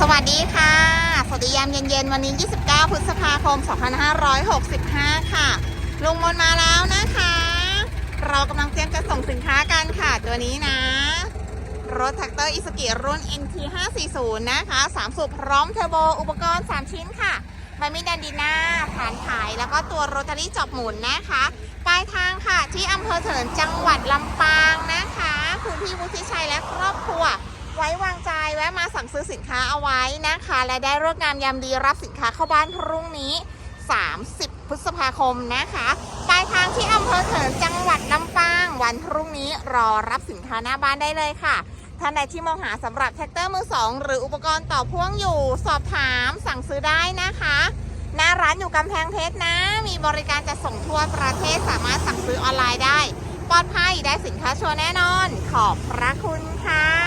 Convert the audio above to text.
สวัสดีค่ะ สวัสดียามเย็นๆ วันนี้ 29 พฤษภาคม 2565 ค่ะ ลุงมนมาแล้วนะคะ เรากำลังเตรียมจะส่งสินค้ากันค่ะ ตัวนี้นะ รถแท็กเตอร์อิสกิรุ่น NT 540นะคะ 3 สูบพร้อมเทอร์โบ อุปกรณ์ 3 ชิ้นค่ะใบมีดแดนดีนาฐานขาย แล้วก็ตัวโรตารี่จอบหมุนนะคะ ปลายทางค่ะที่อำเภอเถินจังหวัดลำปางนะคะ คุณพี่วุฒิชัยและครอบครัว ไว้วาง แวะมาสั่งซื้อสินค้าเอาไว้นะคะ และได้เลิกงามยามดีรับสินค้าเข้าบ้านพรุ่งนี้ 30 พฤษภาคมนะคะปลายทางที่อำเภอเถินจังหวัดลำปาง วันพรุ่งนี้รอรับสินค้าหน้าบ้านได้เลยค่ะท่านใดที่มองหาสำหรับแท็กเตอร์มือสองหรืออุปกรณ์ต่อพ่วงอยู่สอบถามสั่งซื้อได้นะคะหน้าร้านอยู่กำแพงเพชรนะ มีบริการจะส่งทั่วประเทศสามารถสั่งซื้อออนไลน์ได้ ปลอดภัยได้สินค้าชัวร์แน่นอน ขอบพระคุณค่ะ